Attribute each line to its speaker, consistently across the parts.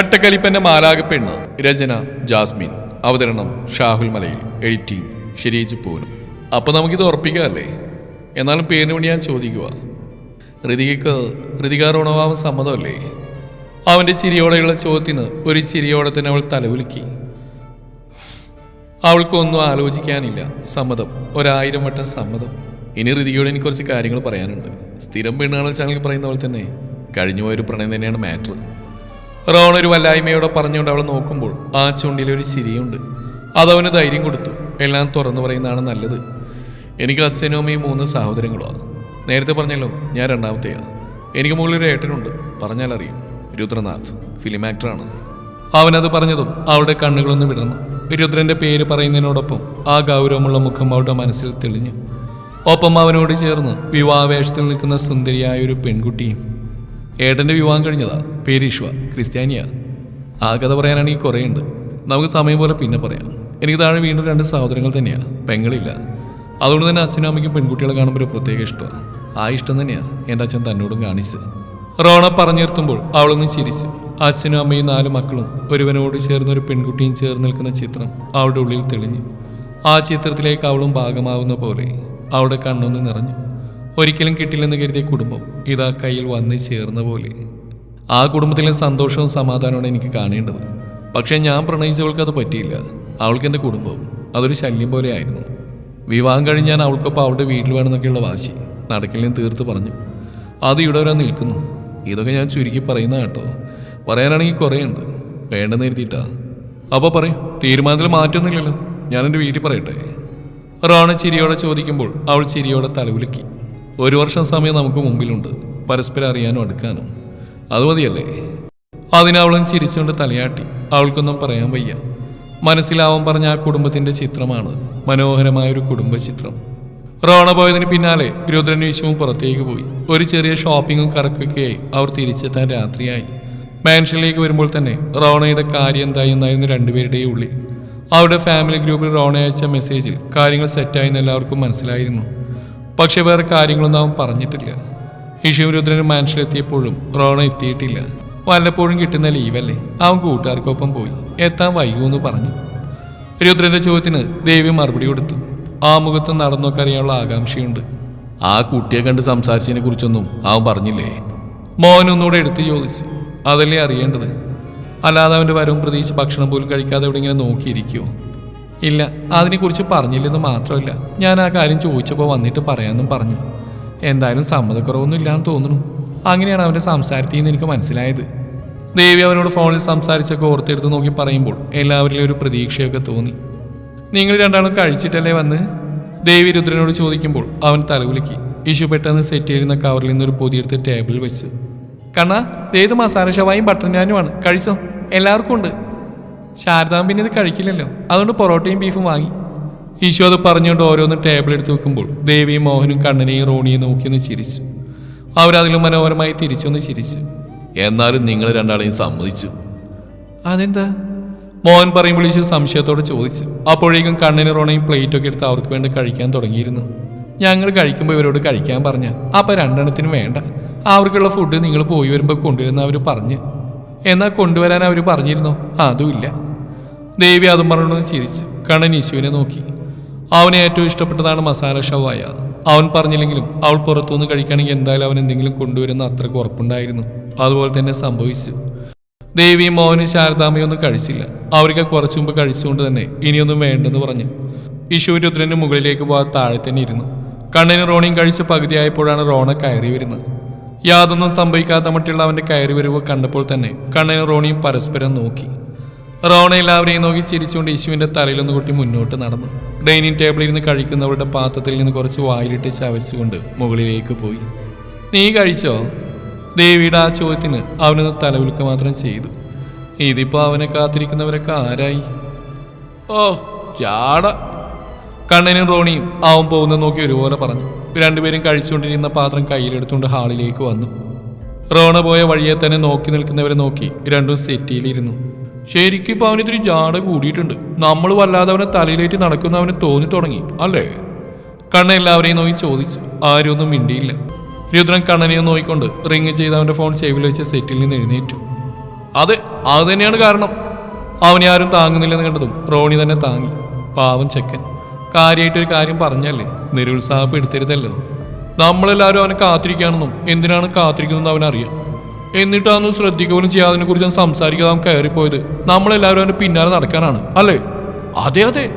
Speaker 1: കട്ടക്കലിപ്പന്റെ മാലാക പെണ്ണ് രചന ജാസ്മിൻ. അവതരണം ഷാഹുൽ മലയിൽ. എഡിറ്റിംഗ് ഷെരീജ് പോകുന്നു അപ്പൊ നമുക്കിത് ഉറപ്പിക്കാമല്ലേ എന്നാലും പേരിന് വേണ്ടി ഞാൻ ചോദിക്കുക ഋതികക്ക് ഋതിക റുണവാവ് സമ്മതമല്ലേ? അവന്റെ ചിരിയോടെയുള്ള ചോദ്യത്തിന് ഒരു ചിരിയോടെ തന്നെ അവൾ തലകുലുക്കി അവൾക്കൊന്നും ആലോചിക്കാനില്ല. സമ്മതം. ഒരായിരം വട്ടം സമ്മതം. ഇനി ഋതികയോട് എനിക്ക് കുറച്ച് കാര്യങ്ങൾ പറയാനുണ്ട്. സ്ഥിരം പെണ്ണുകാണൽ ചാനലിൽ പറയുന്ന പോലെ തന്നെ കഴിഞ്ഞുപോയൊരു പ്രണയം തന്നെയാണ് മാറ്റർ. റോൺ ഒരു വല്ലായ്മയോടെ പറഞ്ഞുകൊണ്ട് അവളെ നോക്കുമ്പോൾ ആ ചുണ്ടിൽ ചുണ്ടിലൊരു ചിരിയുണ്ട്. അതവന് ധൈര്യം കൊടുത്തു. എല്ലാം തുറന്നു പറയുന്നതാണ് നല്ലത്. എനിക്ക് അച്ഛനും അമ്മയും മൂന്ന് സഹോദരങ്ങളുമാണ്. നേരത്തെ പറഞ്ഞല്ലോ ഞാൻ രണ്ടാമത്തെയാണ്. എനിക്ക് മുകളിൽ ഒരു ഏട്ടനുണ്ട്. പറഞ്ഞാൽ അറിയും. രുദ്രനാഥ് ഫിലിം ആക്ടറാണ് അവനത് പറഞ്ഞതും അവളുടെ കണ്ണുകളൊന്ന് വിടർന്നു. രുദ്രന്റെ പേര് പറയുന്നതിനോടൊപ്പം ആ ഗൗരവമുള്ള മുഖം അവളുടെ മനസ്സിൽ തെളിഞ്ഞു. ഒപ്പം അവനോട് ചേർന്ന് വിവാഹവേഷത്തിൽ നിൽക്കുന്ന സുന്ദരിയായ ഒരു പെൺകുട്ടിയും ഏട്ടന്റെ വിവാഹം കഴിഞ്ഞതാ. പേര് ക്രിസ്ത്യാനിയ. ആ കഥ പറയാനാണെങ്കിൽ കുറേ ഉണ്ട് നമുക്ക് സമയം പോലെ പിന്നെ പറയാം. എനിക്ക് താഴെ വീണ്ടും രണ്ട് സഹോദരങ്ങൾ തന്നെയാണ് പെങ്ങളില്ല. അതുകൊണ്ട് തന്നെ അച്ഛനും അമ്മയ്ക്കും പെൺകുട്ടികളെ കാണുമ്പോൾ ഒരു പ്രത്യേക ഇഷ്ടമാണ് ആ ഇഷ്ടം തന്നെയാണ് എന്റെ അച്ഛൻ തന്നോടും കാണിച്ചത്. റോണ പറഞ്ഞു നിർത്തുമ്പോൾ അവളൊന്ന് ചിരിച്ചു. അച്ഛനും അമ്മയും നാല് മക്കളും ഒരുവനോട് ചേർന്ന് ഒരു പെൺകുട്ടിയും ചേർന്ന് നിൽക്കുന്ന ചിത്രം അവളുടെ ഉള്ളിൽ തെളിഞ്ഞു. ആ ചിത്രത്തിലേക്ക് അവളും ഭാഗമാവുന്ന പോലെ അവളുടെ കണ്ണൊന്ന് നിറഞ്ഞു. ഒരിക്കലും കിട്ടില്ലെന്ന് കരുതിയ കുടുംബം ഇതാ കയ്യിൽ വന്ന് ചേർന്ന പോലെ. ആ കുടുംബത്തിലെ സന്തോഷവും സമാധാനവും എനിക്ക് കാണേണ്ടത്. പക്ഷേ ഞാൻ പ്രണയിച്ചവൾക്ക് അത് പറ്റിയില്ല. അവൾക്ക് എന്റെ കുടുംബം. അതൊരു ശല്യം പോലെ ആയിരുന്നു വിവാഹം കഴിഞ്ഞ് ഞാൻ അവൾക്കൊപ്പം അവളുടെ വീട്ടിൽ വേണമെന്നൊക്കെയുള്ള വാശി നടക്കില്ലെന്ന് തീർത്ത് പറഞ്ഞു. അത് ഇവിടെ വരാൻ നിൽക്കുന്നു. ഇതൊക്കെ ഞാൻ ചുരുക്കി പറയുന്ന കേട്ടോ. പറയാനാണെങ്കിൽ കുറേ ഉണ്ട് വേണ്ടെന്ന് എഴുതിയിട്ടാ അപ്പോൾ പറയും തീരുമാനത്തിൽ മാറ്റമൊന്നുമില്ലല്ലോ. ഞാൻ എന്റെ വീട്ടിൽ പറയട്ടെ. റോണ ചിരിയോടെ ചോദിക്കുമ്പോൾ അവൾ ചിരിയോടെ തലകുലുക്കി. ഒരു വർഷം സമയം നമുക്ക് മുമ്പിലുണ്ട്. പരസ്പരം അറിയാനും അടുക്കാനും. അത് മതിയല്ലേ? അതിനവളും ചിരിച്ചുകൊണ്ട് തലയാട്ടി. അവൾക്കൊന്നും പറയാൻ വയ്യ. മനസ്സിലാവാൻ പറഞ്ഞ ആ കുടുംബത്തിന്റെ ചിത്രമാണ്. മനോഹരമായൊരു കുടുംബ ചിത്രം റോണ പോയതിന് പിന്നാലെ രുദ്രൻ വിശ്വവും പുറത്തേക്ക് പോയി. ഒരു ചെറിയ ഷോപ്പിങ്ങും കറക്കൊക്കെ അവർ തിരിച്ചെത്താൻ രാത്രിയായി. മാൻഷനിലേക്ക് വരുമ്പോൾ തന്നെ റോണയുടെ കാര്യം എന്തായി എന്നായിരുന്നു രണ്ടുപേരുടെയും ഉള്ളിൽ. അവരുടെ ഫാമിലി ഗ്രൂപ്പിൽ റോണ അയച്ച മെസ്സേജിൽ കാര്യങ്ങൾ സെറ്റായെന്ന് എല്ലാവർക്കും മനസ്സിലായിരുന്നു. പക്ഷെ വേറെ കാര്യങ്ങളൊന്നും അവൻ പറഞ്ഞിട്ടില്ല. ഋഷിവരുദ്രന് മാൻഷനിലെത്തിയപ്പോഴും റോണ എത്തിയിട്ടില്ല. വല്ലപ്പോഴും കിട്ടുന്ന ലീവല്ലേ? അവൻ കൂട്ടുകാർക്കൊപ്പം പോയി. എത്താൻ വൈകുമെന്ന് പറഞ്ഞു. രുദ്രന്റെ ചോദ്യത്തിന് ദേവി മറുപടി കൊടുത്തു. ആ മുഖത്ത് നടന്നോക്കറിയാനുള്ള ആകാംക്ഷയുണ്ട്. ആ കുട്ടിയെ കണ്ട് സംസാരിച്ചതിനെ കുറിച്ചൊന്നും അവൻ പറഞ്ഞില്ലേ? മോഹൻ ഒന്നുകൂടെ എടുത്ത് ചോദിച്ചു. അതല്ലേ അറിയേണ്ടത്? അല്ലാതെ അവന്റെ വരവും പ്രതീക്ഷിച്ച് ഭക്ഷണം പോലും കഴിക്കാതെ ഇവിടെ ഇങ്ങനെ നോക്കിയിരിക്കുമോ ഇല്ല അതിനെക്കുറിച്ച് പറഞ്ഞില്ലെന്ന് മാത്രമല്ല ഞാൻ ആ കാര്യം ചോദിച്ചപ്പോൾ വന്നിട്ട് പറയാമെന്നും പറഞ്ഞു. എന്തായാലും സമ്മതക്കുറവൊന്നും ഇല്ലാന്ന് തോന്നുന്നു. അങ്ങനെയാണ് അവന്റെ സംസാരത്തിൽ നിന്ന് എനിക്ക് മനസ്സിലായത്. ദേവി അവനോട് ഫോണിൽ സംസാരിച്ചൊക്കെ ഓർത്തെടുത്ത് നോക്കി പറയുമ്പോൾ എല്ലാവരിലും ഒരു പ്രതീക്ഷയൊക്കെ തോന്നി. നിങ്ങൾ രണ്ടാളും കഴിച്ചിട്ടല്ലേ വന്ന്? ദേവി രുദ്രനോട് ചോദിക്കുമ്പോൾ അവൻ തലകുലുക്കി. ഇഷു പെട്ടെന്ന് സെറ്റ് ചെയ്യുന്ന കവറിൽ നിന്നൊരു പൊതിയെടുത്ത് ടേബിളിൽ വെച്ച്. കണ്ണ ഏത് മസാല ഷവായും ബട്ടർ ഞാനുമാണ് കഴിച്ചോ? എല്ലാവർക്കും ഉണ്ട്. ശാരദാം പിന്നെ ഇത് കഴിക്കില്ലല്ലോ. അതുകൊണ്ട് പൊറോട്ടയും ബീഫും വാങ്ങി. ഈശോ അത് പറഞ്ഞുകൊണ്ട് ഓരോന്ന് ടേബിൾ എടുത്ത് വെക്കുമ്പോൾ ദേവിയും മോഹനും കണ്ണനെയും റോണിയും നോക്കിയൊന്ന് ചിരിച്ചു. അവരതിലും മനോഹരമായി തിരിച്ചൊന്ന് ചിരിച്ചു. എന്നാലും നിങ്ങൾ രണ്ടാളെയും സമ്മതിച്ചു. അതെന്താ? മോഹൻ പറയുമ്പോൾ ഈശോ സംശയത്തോടെ ചോദിച്ചു. അപ്പോഴേക്കും കണ്ണിന് റോണയും പ്ലേറ്റൊക്കെ എടുത്ത് അവർക്ക് വേണ്ടി കഴിക്കാൻ തുടങ്ങിയിരുന്നു. ഞങ്ങൾ കഴിക്കുമ്പോൾ ഇവരോട് കഴിക്കാൻ പറഞ്ഞ. അപ്പം രണ്ടെണ്ണത്തിന് വേണ്ട. അവർക്കുള്ള ഫുഡ് നിങ്ങൾ പോയി വരുമ്പോൾ കൊണ്ടുവരുന്ന അവർ പറഞ്ഞ്. എന്നാൽ കൊണ്ടുവരാൻ അവർ പറഞ്ഞിരുന്നോ? അതുമില്ല. ദേവി അതും പറഞ്ഞു ചിരിച്ച് കണ്ണൻ ഈശുവിനെ നോക്കി. അവനെ ഏറ്റവും ഇഷ്ടപ്പെട്ടതാണ് മസാല ഷവായ. അവൻ പറഞ്ഞില്ലെങ്കിലും അവൾ പുറത്തുനിന്ന് കഴിക്കുകയാണെങ്കിൽ എന്തായാലും അവൻ എന്തെങ്കിലും കൊണ്ടുവരുന്ന അത്രയ്ക്ക് ഉറപ്പുണ്ടായിരുന്നു. അതുപോലെ തന്നെ സംഭവിച്ചു. ദേവിയും മോഹനും ശാരദാമയൊന്നും കഴിച്ചില്ല. അവർക്ക് കുറച്ചു മുമ്പ് കഴിച്ചുകൊണ്ട് തന്നെ ഇനിയൊന്നും വേണ്ടെന്ന് പറഞ്ഞു. ഇഷു രുദ്രന്റെ മുകളിലേക്ക് പോകാൻ താഴെ തന്നെ ഇരുന്നു. കണ്ണിന് റോണിയും കഴിച്ച് പകുതിയായപ്പോഴാണ് റോണ കയറി വരുന്നത്. യാതൊന്നും സംഭവിക്കാത്ത മറ്റുള്ള അവന്റെ കയറി വരവ് കണ്ടപ്പോൾ തന്നെ കണ്ണനും റോണിയും പരസ്പരം നോക്കി. റോണ എല്ലാവരെയും നോക്കി ചിരിച്ചുകൊണ്ട് യേശുവിന്റെ തലയിലൊന്ന് കൊട്ടി മുന്നോട്ട് നടന്നു. ഡൈനിങ് ടേബിളിൽ നിന്ന് കഴിക്കുന്നവരുടെ പാത്രത്തിൽ നിന്ന് കുറച്ച് വായിലിട്ട് ചവച്ചുകൊണ്ട് മുകളിലേക്ക് പോയി. നീ കഴിച്ചോ? ദേവിയുടെ ആ ചോദ്യത്തിന് അവനൊന്ന് തലവിൽക്ക് മാത്രം ചെയ്തു. ഇതിപ്പോ അവനെ കാത്തിരിക്കുന്നവരൊക്കെ ആരായി? ഓ ചാട കണ്ണനും റോണിയും അവൻ പോകുന്ന നോക്കി ഒരുപോലെ പറഞ്ഞു. രണ്ടുപേരും കഴിച്ചുകൊണ്ടിരുന്ന പാത്രം കയ്യിലെടുത്തുകൊണ്ട് ഹാളിലേക്ക് വന്നു. റോണ പോയ വഴിയെ തന്നെ നോക്കി നിൽക്കുന്നവരെ നോക്കി രണ്ടും സെറ്റിയിലിരുന്നു. ശരിക്കും ഇപ്പൊ അവനിത്തിരി ജാട കൂടിയിട്ടുണ്ട്. നമ്മൾ വല്ലാതെ അവനെ തലയിലേറ്റ് നടക്കുന്ന അവന് തോന്നി തുടങ്ങി അല്ലേ? കണ്ണ എല്ലാവരെയും നോക്കി ചോദിച്ചു. ആരും ഒന്നും മിണ്ടിയില്ല. രുദ്രൻ കണ്ണനെ നോക്കിക്കൊണ്ട് റിങ് ചെയ്ത് അവന്റെ ഫോൺ ചെവിയിൽ വെച്ച് സെറ്റിൽ നിന്ന് എഴുന്നേറ്റു. അതെ അത് തന്നെയാണ് കാരണം. അവനെ ആരും താങ്ങുന്നില്ലെന്ന് കണ്ടതും റോണി തന്നെ താങ്ങി. പാവം ചെക്കൻ. കാര്യമായിട്ടൊരു കാര്യം പറഞ്ഞല്ലേ? നിരുത്സാഹപ്പെടുത്തരുതല്ലോ നമ്മളെല്ലാവരും അവനെ കാത്തിരിക്കുകയാണെന്നും എന്തിനാണ് കാത്തിരിക്കുന്നതെന്ന് അവനറിയാം. എന്നിട്ടാന്ന് പോലും ചെയ്യാതിനെ കുറിച്ച് സംസാരിക്കാതെ അവൻ കയറിപ്പോയത്. നമ്മളെല്ലാവരും അവന്റെ പിന്നാലെ നടക്കാനാണ് അല്ലേ? അതെ അതെ.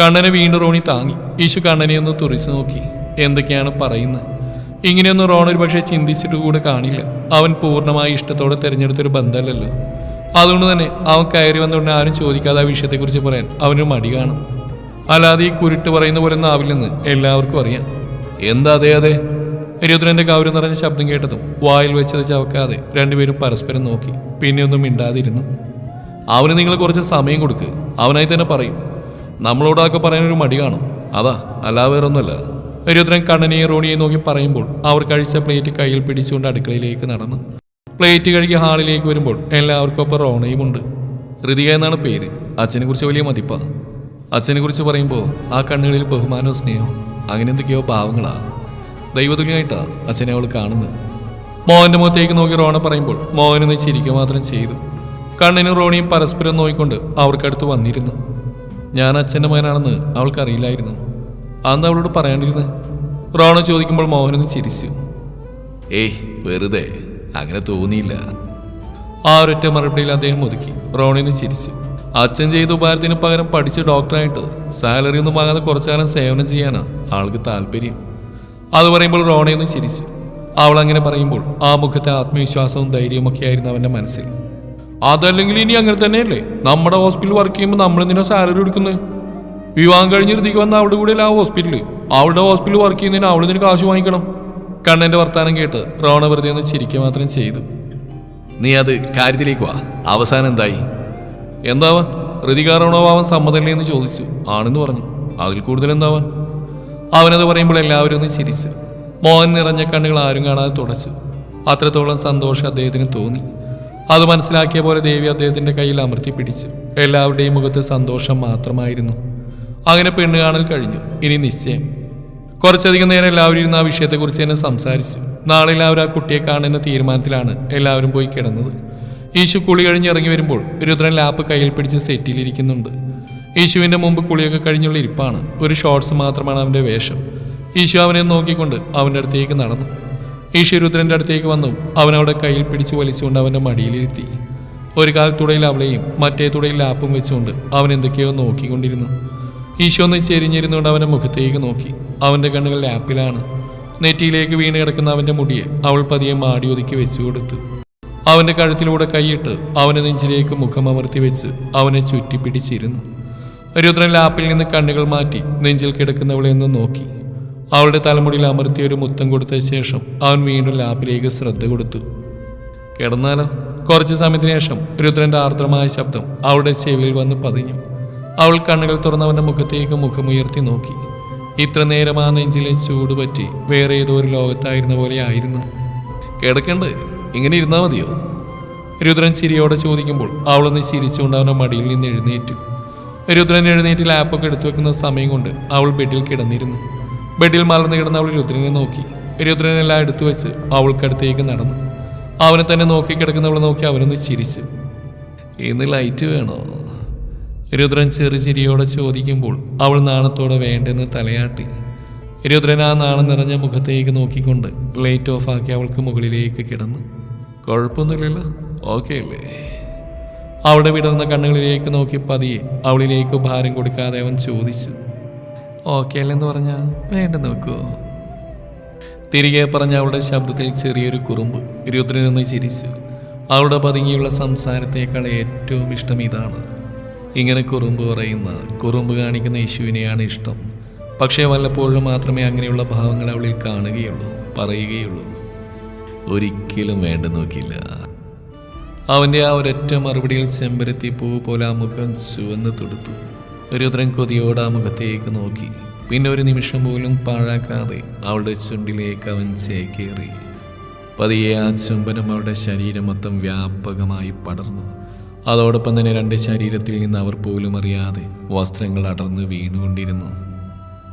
Speaker 1: കണ്ണനെ വീണ്ടും റോണി താങ്ങി. ഈശു കണ്ണനെ ഒന്ന് തുറിച്ചു നോക്കി. എന്തൊക്കെയാണ് പറയുന്നത്? ഇങ്ങനെയൊന്നും റോൺ ഒരു പക്ഷേ ചിന്തിച്ചിട്ട് കൂടെ കാണില്ല. അവൻ പൂർണമായി ഇഷ്ടത്തോടെ തിരഞ്ഞെടുത്തൊരു ബന്ധമല്ലല്ലോ. അതുകൊണ്ട് തന്നെ അവൻ കയറി വന്നുകൊണ്ട് ആരും ചോദിക്കാതെ ആ വിഷയത്തെക്കുറിച്ച് പറയാൻ അവനൊരു മടി കാണും. അല്ലാതെ ഈ കുരുട്ട് പറയുന്ന പോലെ ഒന്നാവില്ലെന്ന് എല്ലാവർക്കും അറിയാം. എന്താ അതെ അതെ? രുദ്രന്റെ ഗൗരവം നിറഞ്ഞ ശബ്ദം കേട്ടതും വായിൽ വെച്ചത് ചവക്കാതെ രണ്ടുപേരും പരസ്പരം നോക്കി. പിന്നെ ഒന്നും മിണ്ടാതിരുന്നു. അവന് നിങ്ങൾ കുറച്ച് സമയം കൊടുക്ക്. അവനായി തന്നെ പറയും. നമ്മളോടൊക്കെ പറയാനൊരു മടി കാണും. അതാ അല്ലാതെ വേറൊന്നുമല്ല. രുദ്രൻ കണ്ണനെയും റോണിയെയും നോക്കി പറയുമ്പോൾ അവർ കഴിച്ച പ്ലേറ്റ് കയ്യിൽ പിടിച്ചുകൊണ്ട് അടുക്കളയിലേക്ക് നടന്നു. പ്ലേറ്റ് കഴുകി ഹാളിലേക്ക് വരുമ്പോൾ എല്ലാവർക്കും ഒപ്പം റോണയും ഉണ്ട്. ഋതിക എന്നാണ് പേര്. അച്ഛനെ കുറിച്ച് വലിയ മതിപ്പാ. അച്ഛനെ കുറിച്ച് പറയുമ്പോൾ ആ കണ്ണുകളിൽ ബഹുമാനവും സ്നേഹവും. അങ്ങനെ എന്തൊക്കെയോ ഭാവങ്ങളാ ദൈവതുല്യമായിട്ടാ അച്ഛനെ അവൾ കാണുന്നത്. മോഹന്റെ മുഖത്തേക്ക് നോക്കി റോണ പറയുമ്പോൾ മോഹൻ ഒന്ന് ചിരിക്കുക മാത്രം ചെയ്തു. കണ്ണിനും റോണിയും പരസ്പരം നോക്കിക്കൊണ്ട് അവർക്കടുത്ത് വന്നിരുന്നു. ഞാൻ അച്ഛന്റെ മകനാണെന്ന് അവൾക്കറിയില്ലായിരുന്നു. അന്ന് അവളോട് പറയാണ്ടിരുന്നു. റോണ ചോദിക്കുമ്പോൾ മോഹനൊന്ന് ചിരിച്ചു. ഏയ് വെറുതെ. അങ്ങനെ തോന്നിയില്ല. ആ ഒരൊറ്റ മറുപടിയിൽ അദ്ദേഹം ഒതുക്കി. റോണിന് ചിരിച്ചു. അച്ഛൻ ചെയ്ത ഉപകാരത്തിന് പകരം പഠിച്ച് ഡോക്ടറായിട്ട് സാലറി ഒന്നും വാങ്ങാതെ കുറച്ചു കാലം സേവനം ചെയ്യാനാണ് ആൾക്ക് താല്പര്യം. അത് പറയുമ്പോൾ റോണയൊന്ന് ചിരിച്ചു. അവൾ അങ്ങനെ പറയുമ്പോൾ ആ മുഖത്തെ ആത്മവിശ്വാസവും ധൈര്യവും ഒക്കെ ആയിരുന്നു അവന്റെ മനസ്സിൽ. അതല്ലെങ്കിൽ ഇനി അങ്ങനെ തന്നെയല്ലേ? നമ്മുടെ ഹോസ്പിറ്റലിൽ വർക്ക് ചെയ്യുമ്പോൾ നമ്മൾ എന്തിനാ സാലറി എടുക്കുന്നത് വിവാഹം കഴിഞ്ഞ് ഋതിക്ക് വന്ന അവളുടെ കൂടെ ആ ഹോസ്പിറ്റലിൽ അവളുടെ ഹോസ്പിറ്റലിൽ വർക്ക് ചെയ്യുന്നതിന് അവിടെ നിന്ന് കാശ് വാങ്ങിക്കണം? കണ്ണന്റെ വർത്താനം കേട്ട് റോണ വെറുതെ ഒന്ന് ചിരിക്കുക മാത്രം ചെയ്തു. നീ അത് കാര്യത്തിലേക്ക് വാ. അവസാനം എന്തായി? എന്താവാൻ? ഹൃതികാറാണോ അവൻ സമ്മതല്ലേ എന്ന് ചോദിച്ചു. ആണെന്ന് പറഞ്ഞു. അതിൽ കൂടുതൽ എന്താവാൻ? അവനത് പറയുമ്പോൾ എല്ലാവരും ഒന്ന് ചിരിച്ച്. മോഹൻ നിറഞ്ഞ കണ്ണുകൾ ആരും കാണാതെ തുടച്ചു. അത്രത്തോളം സന്തോഷം അദ്ദേഹത്തിന് തോന്നി. അത് മനസ്സിലാക്കിയ പോലെ ദേവി അദ്ദേഹത്തിന്റെ കയ്യിൽ അമർത്തി പിടിച്ചു. എല്ലാവരുടെയും മുഖത്ത് സന്തോഷം മാത്രമായിരുന്നു. അങ്ങനെ പെണ്ണ് കാണൽ കഴിഞ്ഞു. ഇനി നിശ്ചയം. കുറച്ചധികം നേരം എല്ലാവരും ഇരുന്ന് ആ വിഷയത്തെക്കുറിച്ച് തന്നെ സംസാരിച്ചു. നാളെ എല്ലാവരും ആ കുട്ടിയെ കാണുന്ന തീരുമാനത്തിലാണ് എല്ലാവരും പോയി കിടന്നത്. ഈശു കുളി കഴിഞ്ഞ് ഇറങ്ങി വരുമ്പോൾ രുദ്രൻ ലാപ്പ് കയ്യിൽ പിടിച്ച് സെറ്റിലിരിക്കുന്നുണ്ട്. യേശുവിന്റെ മുമ്പ് കുളിയൊക്കെ കഴിഞ്ഞുള്ള ഇരിപ്പാണ്. ഒരു ഷോർട്സ് മാത്രമാണ് അവന്റെ വേഷം. ഈശു അവനെ നോക്കിക്കൊണ്ട് അവന്റെ അടുത്തേക്ക് നടന്നു. ഈശു രുദ്രന്റെ അടുത്തേക്ക് വന്നു. അവനവിടെ കയ്യിൽ പിടിച്ച് വലിച്ചുകൊണ്ട് അവന്റെ മടിയിലിരുത്തി. ഒരു കാൽ അവളെയും മറ്റേ തുടയിൽ ലാപ്പും വെച്ചുകൊണ്ട് അവൻ എന്തൊക്കെയോ നോക്കിക്കൊണ്ടിരുന്നു. ഈശോ ഒന്ന് ചെരിഞ്ഞിരുന്നുകൊണ്ട് അവന്റെ മുഖത്തേക്ക് നോക്കി. അവന്റെ കണ്ണുകൾ ലാപ്പിലാണ്. നെറ്റിയിലേക്ക് വീണ് കിടക്കുന്ന അവന്റെ മുടിയെ അവൾ പതിയെ മാടി ഒതുക്കി വെച്ചു കൊടുത്തു അവന്റെ കഴുത്തിലൂടെ കൈയിട്ട് അവനെ നെഞ്ചിലേക്ക് മുഖമമർത്തി വെച്ച് അവനെ ചുറ്റിപ്പിടിച്ചിരുന്നു. രുദ്രൻ ലാപ്പിൽ നിന്ന് കണ്ണുകൾ മാറ്റി നെഞ്ചിൽ കിടക്കുന്നവളെ ഒന്ന് നോക്കി. അവളുടെ തലമുടിയിൽ അമർത്തി ഒരു മുത്തം കൊടുത്ത ശേഷം അവൻ വീണ്ടും ലാപ്പിലേക്ക് ശ്രദ്ധ കൊടുത്തു. കിടന്നാലോ? കുറച്ച് സമയത്തിന് ശേഷം രുദ്രന്റെ ആർദ്രമായ ശബ്ദം അവളുടെ ചെവിയിൽ വന്ന് പതിഞ്ഞു. അവൾ കണ്ണുകൾ തുറന്നവന്റെ മുഖത്തേക്ക് മുഖമുയർത്തി നോക്കി. ഇത്ര നേരം ആ നെഞ്ചിലെ ചൂട് പറ്റി വേറെ ഏതോ ഒരു ലോകത്തായിരുന്ന പോലെ ആയിരുന്നു. കിടക്കണ്ട്. ഇങ്ങനെ ഇരുന്നാ മതിയോ? രുദ്രൻ ചിരിയോടെ ചോദിക്കുമ്പോൾ അവളൊന്ന് ചിരിച്ചുകൊണ്ട് അവന്റെ മടിയിൽ നിന്ന് എഴുന്നേറ്റു. രുദ്രൻ എഴുന്നേറ്റ് ലാപ്പൊക്കെ എടുത്തു വെക്കുന്ന സമയം കൊണ്ട് അവൾ ബെഡിൽ കിടന്നിരുന്നു. ബെഡിൽ മലർന്നു കിടന്ന അവൾ രുദ്രനെ നോക്കി. രുദ്രനെല്ലാം എടുത്തു വെച്ച് അവൾക്കടുത്തേക്ക് നടന്നു. അവനെ തന്നെ നോക്കി കിടക്കുന്നവളെ നോക്കി അവനൊന്ന് ചിരിച്ചു. ഇന്ന് ലൈറ്റ് വേണോ? രുദ്രൻ ചെറു ചിരിയോടെ ചോദിക്കുമ്പോൾ അവൾ നാണത്തോടെ വേണ്ടെന്ന് തലയാട്ടി. രുദ്രൻ ആ നാണം നിറഞ്ഞ മുഖത്തേക്ക് നോക്കിക്കൊണ്ട് ലൈറ്റ് ഓഫാക്കി അവൾക്ക് മുകളിലേക്ക് കിടന്നു. കുഴപ്പമൊന്നുമില്ലല്ലോ. ഓക്കെ അല്ലേ? അവിടെ വിടർന്ന കണ്ണുകളിലേക്ക് നോക്കി പതിയെ അവളിലേക്ക് ഭാരം കൊടുക്കാതെ അവൻ ചോദിച്ചു. ഓക്കെ അല്ലെന്ന് പറഞ്ഞാ വേണ്ട നോക്കൂ. തിരികെ പറഞ്ഞ അവളുടെ ശബ്ദത്തിൽ ചെറിയൊരു കുറുമ്പ് രുദ്രനൊന്ന് ചിരിച്ചു. അവളുടെ പതുങ്ങിയുള്ള സംസാരത്തേക്കാൾ ഏറ്റവും ഇഷ്ടം ഇതാണ്. ഇങ്ങനെ കുറുമ്പ് പറയുന്ന കുറുമ്പ് കാണിക്കുന്ന യേശുവിനെയാണ് ഇഷ്ടം. പക്ഷേ വല്ലപ്പോഴും മാത്രമേ അങ്ങനെയുള്ള ഭാവങ്ങൾ അവളിൽ കാണുകയുള്ളൂ പറയുകയുള്ളൂ. ഒരിക്കലും വേണ്ട നോക്കിയില്ല. അവന്റെ ആ ഒരൊറ്റ മറുപടിയിൽ ചെമ്പരത്തി പൂ പോലെ ആ മുഖം ചുവന്ന് തൊടുത്തു. രുദ്രൻ കൊതിയോട് ആ മുഖത്തേക്ക് നോക്കി. പിന്നെ ഒരു നിമിഷം പോലും പാഴാക്കാതെ അവളുടെ ചുണ്ടിലേക്ക് അവൻ ചേക്കേറി. പതിയെ ആ ചുംബനം അവളുടെ ശരീരം മൊത്തം വ്യാപകമായി പടർന്നു. അതോടൊപ്പം തന്നെ രണ്ട് ശരീരത്തിൽ നിന്ന് അവർ പോലും അറിയാതെ വസ്ത്രങ്ങൾ അടർന്ന് വീണുകൊണ്ടിരുന്നു.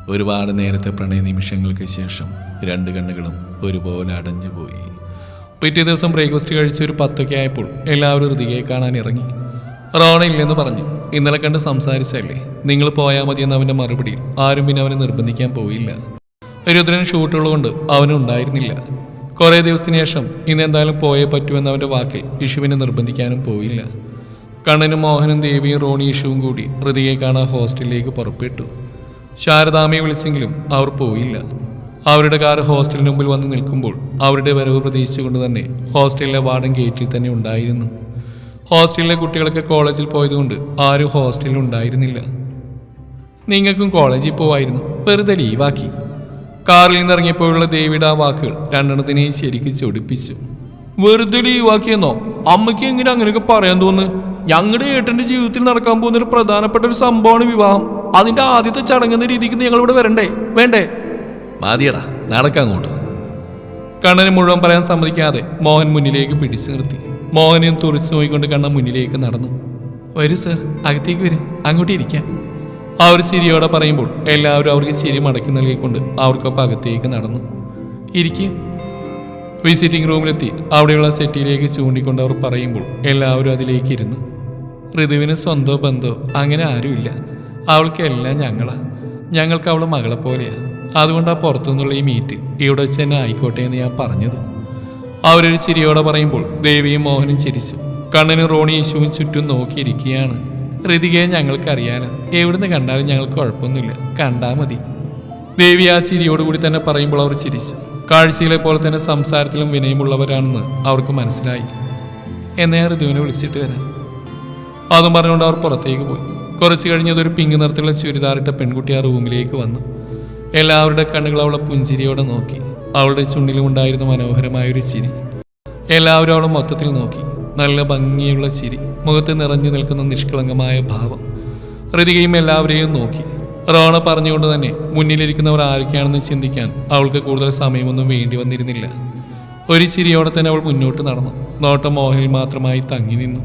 Speaker 1: ഒരുപാട് നേരത്തെ പ്രണയ നിമിഷങ്ങൾക്ക് ശേഷം രണ്ട് കണ്ണുകളും ഒരുപോലെ അടഞ്ഞുപോയി. പിറ്റേ ദിവസം ബ്രേക്ക്ഫാസ്റ്റ് കഴിച്ച് ഒരു പത്തൊക്കെ ആയപ്പോൾ എല്ലാവരും ഋതികയെ കാണാൻ ഇറങ്ങി. റോണ ഇല്ലെന്ന് പറഞ്ഞു. ഇന്നലെ കണ്ട് സംസാരിച്ചല്ലേ? നിങ്ങൾ പോയാൽ മതിയെന്ന് അവന്റെ മറുപടിയിൽ ആരും പിന്നെ അവനെ നിർബന്ധിക്കാൻ പോയില്ല. രുദ്രൻ ഷൂട്ടുള്ളതുകൊണ്ട് അവനുണ്ടായിരുന്നില്ല കുറേ ദിവസത്തിന് ശേഷം ഇന്ന് എന്തായാലും പോയേ പറ്റുമെന്ന് അവന്റെ വാക്കിൽ ഇഷുവിനെ നിർബന്ധിക്കാനും പോയില്ല. കണ്ണനും മോഹനും ദേവിയും റോണി ഇഷുവും കൂടി ഋതികയെ കാണാൻ ഹോസ്റ്റലിലേക്ക് പുറപ്പെട്ടു. ശാരദാമയെ വിളിച്ചെങ്കിലും അവർ പോയില്ല. അവരുടെ കാർ ഹോസ്റ്റലിന് മുമ്പിൽ വന്ന് നിൽക്കുമ്പോൾ അവരുടെ വരവ് പ്രതീക്ഷിച്ചുകൊണ്ട് തന്നെ ഹോസ്റ്റലിലെ വാർഡൻ ഗേറ്റിൽ തന്നെ ഉണ്ടായിരുന്നു. ഹോസ്റ്റലിലെ കുട്ടികളൊക്കെ കോളേജിൽ പോയതുകൊണ്ട് ആരും ഹോസ്റ്റലിൽ ഉണ്ടായിരുന്നില്ല. നിങ്ങൾക്കും കോളേജിൽ പോവായിരുന്നു. വെറുതെ ലീവാക്കി കാറിൽ നിന്നിറങ്ങിയപ്പോഴുള്ള ദേവിയുടെ ആ വാക്കുകൾ രണ്ടെണ്ണത്തിനെയും ശരിക്ക് ചൊടിപ്പിച്ചു. വെറുതെ ലീവാക്കിയെന്നോ അമ്മയ്ക്ക് എങ്ങനെ അങ്ങനെയൊക്കെ പറയാൻ തോന്നുന്നു? ഞങ്ങളുടെ ഏട്ടന്റെ ജീവിതത്തിൽ നടക്കാൻ പോകുന്ന ഒരു പ്രധാനപ്പെട്ട ഒരു സംഭവമാണ് വിവാഹം. അതിന്റെ ആദ്യത്തെ ചടങ്ങെന്ന രീതിക്ക് ഞങ്ങൾ ഇവിടെ വരണ്ടേ? വേണ്ടേ? മതിയടാ നടക്കങ്ങോട്ട് കണ്ണന് മുഴുവൻ പറയാൻ സമ്മതിക്കാതെ മോഹൻ മുന്നിലേക്ക് പിടിച്ചു നിർത്തി. മോഹനെയും തുറച്ചു നോക്കിക്കൊണ്ട് കണ്ണൻ മുന്നിലേക്ക് നടന്നു. വരൂ സർ അകത്തേക്ക് വരും അങ്ങോട്ട് ഇരിക്കാം. ഒരു ചിരിയോടെ പറയുമ്പോൾ എല്ലാവരും അവർക്ക് ചിരി മടക്കി നൽകിക്കൊണ്ട് അവർക്കൊപ്പം അകത്തേക്ക് നടന്നു. ഇരിക്കും. വിസിറ്റിംഗ് റൂമിലെത്തി. അവിടെയുള്ള സെറ്റിലേക്ക് ചൂണ്ടിക്കൊണ്ട് അവർ പറയുമ്പോൾ എല്ലാവരും അതിലേക്ക് ഇരുന്നു. ഋതുവിന് സ്വന്തോ ബന്ധോ അങ്ങനെ ആരുമില്ല. അവൾക്ക് എല്ലാം ഞങ്ങളാ. ഞങ്ങൾക്ക് അവൾ മകളെ പോലെയാ അതുകൊണ്ട് ആ പുറത്തുനിന്നുള്ള ഈ മീറ്റ് ഇവിടെ വെച്ച് തന്നെ ആയിക്കോട്ടെ എന്ന് ഞാൻ പറഞ്ഞത്. അവരൊരു ചിരിയോടെ പറയുമ്പോൾ ദേവിയും മോഹനും ചിരിച്ചു. കണ്ണനും റോണി യേശുവും ചുറ്റും നോക്കിയിരിക്കുകയാണ്. ഋതികയെ ഞങ്ങൾക്കറിയാലോ എവിടുന്ന് കണ്ടാലും ഞങ്ങൾക്ക് കുഴപ്പമൊന്നുമില്ല. കണ്ടാൽ മതി. ദേവി ആ ചിരിയോടുകൂടി തന്നെ പറയുമ്പോൾ അവർ ചിരിച്ചു. കാഴ്ചയിലെ പോലെ തന്നെ സംസാരത്തിലും വിനയമുള്ളവരാണെന്ന് അവർക്ക് മനസ്സിലായി. എന്നെ ഞാൻ ഋതുവിനെ വിളിച്ചിട്ട് വരാം. അതും പറഞ്ഞുകൊണ്ട് അവർ പുറത്തേക്ക് പോയി. കുറച്ച് കഴിഞ്ഞതൊരു പിങ്ക് നിറത്തിലുള്ള ചുരിദാറിട്ട പെൺകുട്ടി ആ റൂമിലേക്ക് വന്നു. എല്ലാവരുടെ കണ്ണുകൾ അവളെ പുഞ്ചിരിയോടെ നോക്കി. അവളുടെ ചുണ്ടിലും ഉണ്ടായിരുന്ന മനോഹരമായ ഒരു ചിരി. എല്ലാവരും അവളെ മൊത്തത്തിൽ നോക്കി. നല്ല ഭംഗിയുള്ള ചിരി. മുഖത്ത് നിറഞ്ഞു നിൽക്കുന്ന നിഷ്കളങ്കമായ ഭാവം. ഋതികയും എല്ലാവരെയും നോക്കി. റോണ പറഞ്ഞുകൊണ്ട് തന്നെ മുന്നിലിരിക്കുന്നവർ ആരൊക്കെയാണെന്ന് ചിന്തിക്കാൻ അവൾക്ക് കൂടുതൽ സമയമൊന്നും വേണ്ടി വന്നിരുന്നില്ല. ഒരു ചിരിയോടെ തന്നെ അവൾ മുന്നോട്ട് നടന്നു. നോട്ടം മോഹനിൽ മാത്രമായി തങ്ങി നിന്നു.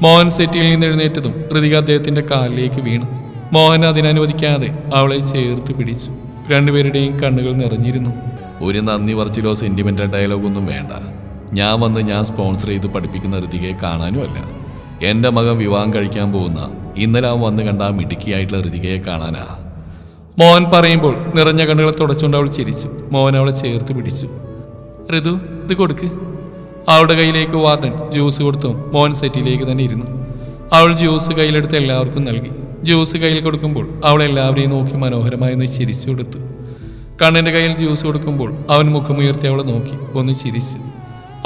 Speaker 1: മോഹൻ സെറ്റിയിൽ നിന്ന് എഴുന്നേറ്റതും ഋതിക അദ്ദേഹത്തിന്റെ കാലിലേക്ക് വീണു. മോഹൻ അതിനനുവദിക്കാതെ അവളെ ചേർത്ത് പിടിച്ചു. രണ്ടുപേരുടെയും കണ്ണുകൾ നിറഞ്ഞിരുന്നു.
Speaker 2: ഒരു നന്ദി പറച്ചിലോ സെന്റിമെന്റൽ ഡയലോഗ് ഒന്നും വേണ്ട. ഞാൻ വന്ന് ഞാൻ സ്പോൺസർ ചെയ്ത് പഠിപ്പിക്കുന്ന ഋതികയെ കാണാനും അല്ല എന്റെ മകൻ വിവാഹം കഴിക്കാൻ പോകുന്ന ഇന്നലെ അവൻ വന്ന് കണ്ട ആ മിടുക്കിയായിട്ടുള്ള ഋതികയെ കാണാനാ.
Speaker 1: മോഹൻ പറയുമ്പോൾ നിറഞ്ഞ കണ്ണുകളെ തുടച്ചുകൊണ്ട് അവൾ ചിരിച്ചു. മോഹൻ അവളെ ചേർത്ത് പിടിച്ചു. ഋതു ഇത് കൊടുക്ക്. അവളുടെ കയ്യിലേക്ക് വാർഡൻ ജ്യൂസ് കൊടുത്തു മോഹൻ സെറ്റിലേക്ക് തന്നെ ഇരുന്നു. അവൾ ജ്യൂസ് കയ്യിലെടുത്ത് എല്ലാവർക്കും നൽകി. ജ്യൂസ് കയ്യിൽ കൊടുക്കുമ്പോൾ അവൾ എല്ലാവരെയും നോക്കി മനോഹരമായി ഒന്ന് ചിരിച്ചു കൊടുത്തു. കണ്ണിന്റെ കയ്യിൽ ജ്യൂസ് കൊടുക്കുമ്പോൾ അവൻ മുഖമുയർത്തി അവളെ നോക്കി ഒന്ന് ചിരിച്ചു.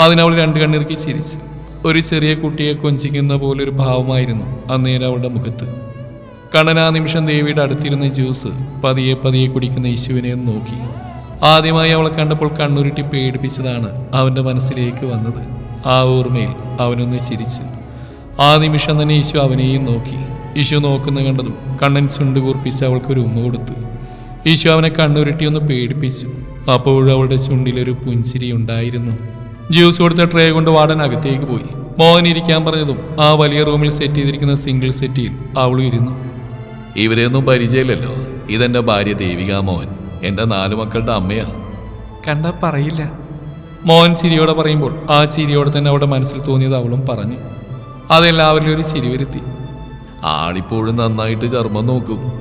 Speaker 1: അതിനവൾ രണ്ട് കണ്ണിറുക്കി ചിരിച്ചു. ഒരു ചെറിയ കുട്ടിയെ കൊഞ്ചിക്കുന്ന പോലൊരു ഭാവമായിരുന്നു അന്നേരം അവളുടെ മുഖത്ത്. കണ്ണൻ ആ നിമിഷം ദേവിയുടെ അടുത്തിരുന്ന ജ്യൂസ് പതിയെ പതിയെ കുടിക്കുന്ന യേശുവിനെ നോക്കി. ആദ്യമായി അവളെ കണ്ടപ്പോൾ കണ്ണുരുട്ടി പേടിപ്പിച്ചതാണ് അവന്റെ മനസ്സിലേക്ക് വന്നത്. ആ ഓർമ്മയിൽ അവനൊന്ന് ചിരിച്ചു. ആ നിമിഷം തന്നെ യേശു അവനെയും നോക്കി. യേശു നോക്കുന്ന കണ്ടതും കണ്ണൻ ചുണ്ട് കൂർപ്പിച്ച് അവൾക്കൊരു ഉമ്മ കൊടുത്തു ഈശോ അവനെ കണ്ണുരുട്ടി ഒന്ന് പേടിപ്പിച്ചു. അപ്പോഴും അവളുടെ ചുണ്ടിലൊരു പുഞ്ചിരി ഉണ്ടായിരുന്നു. ജ്യൂസ് കൊടുത്ത ട്രേ കൊണ്ട് വാടൻ അകത്തേക്ക് പോയി. മോഹൻ ഇരിക്കാൻ പറഞ്ഞതും ആ വലിയ റൂമിൽ സെറ്റ് ചെയ്തിരിക്കുന്ന സിംഗിൾ സെറ്റിൽ അവളും ഇരുന്നു.
Speaker 2: ഇവരെയൊന്നും പരിചയമില്ലല്ലോ. ഇതെന്റെ ഭാര്യ ദേവിക മോഹൻ. എന്റെ നാലു മക്കളുടെ അമ്മയാ.
Speaker 1: കണ്ട പറയില്ല. മോഹൻ ചിരിയോടെ പറയുമ്പോൾ ആ ചിരിയോടെ തന്നെ അവളുടെ മനസ്സിൽ തോന്നിയത് അവളും പറഞ്ഞു. അതെല്ലാവരിലും ഒരു ചിരി വരുത്തി
Speaker 2: ആളിപ്പോഴും നന്നായിട്ട് ചർമ്മം നോക്കും.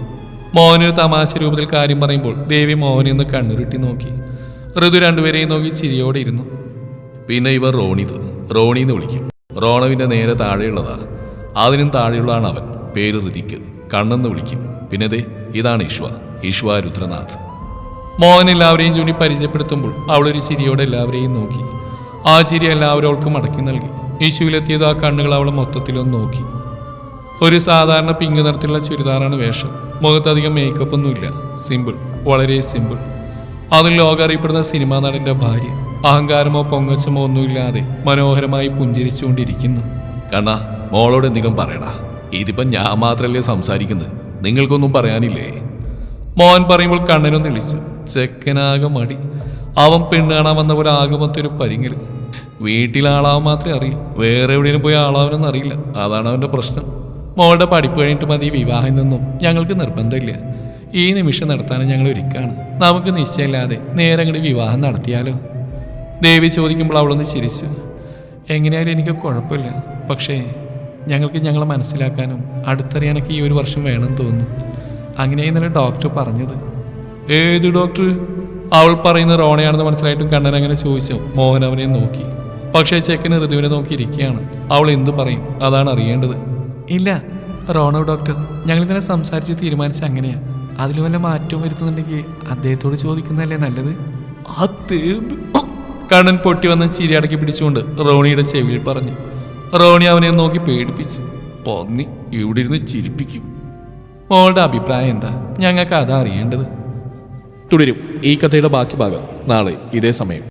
Speaker 1: മോഹൻ തമാശ രൂപത്തിൽ കാര്യം പറയുമ്പോൾ ദേവി മോഹനെ ഒന്ന് കണ്ണുരുട്ടി നോക്കി. ഋതു രണ്ടുപേരെയും നോക്കി ചിരിയോടെ ഇരുന്നു.
Speaker 2: പിന്നെ ഇവർ റോണിത് റോണിന്ന് വിളിക്കും. റോണവിന്റെ നേരെ താഴെയുള്ളതാ. അതിനും താഴെയുള്ളതാണ് അവൻ. പേര് ഋതിക്ക്. കണ്ണെന്ന് വിളിക്കും. പിന്നെ ദേ ഇതാണ് ഈശ്വ ഈശ്വ രുദ്രനാഥ്.
Speaker 1: മോഹൻ എല്ലാവരെയും ചൂണ്ടി പരിചയപ്പെടുത്തുമ്പോൾ അവളൊരു ചിരിയോടെ എല്ലാവരെയും നോക്കി. ആ ചിരി എല്ലാവരും അവൾക്ക് മടക്കി നൽകി. യേശുവിലെത്തിയത് ആ കണ്ണുകൾ അവളെ മൊത്തത്തിലൊന്ന് നോക്കി. ഒരു സാധാരണ പിങ്ക് നിറത്തിലുള്ള ചുരിദാറാണ് വേഷം. മുഖത്തധികം മേക്കപ്പ് ഒന്നുമില്ല. സിമ്പിൾ വളരെ സിമ്പിൾ അതിൽ ലോകം അറിയപ്പെടുന്ന സിനിമാ നടന്റെ ഭാര്യ. അഹങ്കാരമോ പൊങ്ങച്ചമോ ഒന്നുമില്ലാതെ മനോഹരമായി പുഞ്ചിരിച്ചുകൊണ്ടിരിക്കുന്നു.
Speaker 2: കണ്ണാ മോളോട് എന്തെങ്കിലും പറയടാ. ഇതിപ്പം ഞാൻ മാത്രല്ലേ സംസാരിക്കുന്നത്? നിങ്ങൾക്കൊന്നും പറയാനില്ലേ?
Speaker 1: മോൻ പറയുമ്പോൾ കണ്ണനൊന്ന് വിളിച്ചു ചെക്കനാകെ മടി. അവൻ പെണ്ണ് കാണാൻ വന്ന പോലെ ആകമത്തൊരു പരിങ്ങൽ. വീട്ടിലാളാവാൻ മാത്രമേ അറിയൂ. വേറെ എവിടെയും പോയി ആളാവനെന്ന് അറിയില്ല. അതാണ് അവന്റെ പ്രശ്നം. മോളുടെ പഠിപ്പ് കഴിഞ്ഞിട്ട് മതി വിവാഹം നിന്നും. ഞങ്ങൾക്ക് നിർബന്ധമില്ല. ഈ നിമിഷം നടത്താനും ഞങ്ങൾ ഒരുക്കാണ്. നമുക്ക് നിശ്ചയമില്ലാതെ നേരെ അങ്ങോട്ട് വിവാഹം നടത്തിയാലോ? ദേവി ചോദിക്കുമ്പോൾ അവളൊന്ന് ചിരിച്ചു. എങ്ങനെയായാലും എനിക്ക് കുഴപ്പമില്ല. പക്ഷേ ഞങ്ങൾക്ക് ഞങ്ങളെ മനസ്സിലാക്കാനും അടുത്തറിയാനൊക്കെ ഈ ഒരു വർഷം വേണമെന്ന് തോന്നുന്നു. അങ്ങനെ ഇന്നലെ ഡോക്ടർ പറഞ്ഞത്. ഏത് ഡോക്ടർ? അവൾ പറയുന്ന റോണയാണെന്ന് മനസ്സിലായിട്ടും കണ്ണൻ അങ്ങനെ ചോദിച്ചു. മോഹൻ അവനെ നോക്കി. പക്ഷേ ചെക്കന് ഋതുവിനെ നോക്കിയിരിക്കുകയാണ് അവൾ എന്തു പറയും? അതാണ് അറിയേണ്ടത്. ഇല്ല റോണോ ഡോക്ടർ. ഞങ്ങൾ ഇന്നലെ സംസാരിച്ച് തീരുമാനിച്ച അങ്ങനെയാ. അതിൽ വല്ല മാറ്റവും വരുത്തുന്നുണ്ടെങ്കിൽ അദ്ദേഹത്തോട് ചോദിക്കുന്നതല്ലേ നല്ലത്? കണ്ണൻ പൊട്ടി വന്ന ചിരി അടക്കി പിടിച്ചുകൊണ്ട് റോണിയുടെ ചെവിയിൽ പറഞ്ഞു. റോണി അവനെ നോക്കി പേടിപ്പിച്ചു പൊന്നി ഇവിടെ ഇരുന്ന് ചിരിപ്പിക്കും. മോളുടെ അഭിപ്രായം എന്താ? ഞങ്ങൾക്ക് അതാ അറിയേണ്ടത് തുടരും. ഈ കഥയുടെ ബാക്കി ഭാഗം നാളെ ഇതേ സമയം.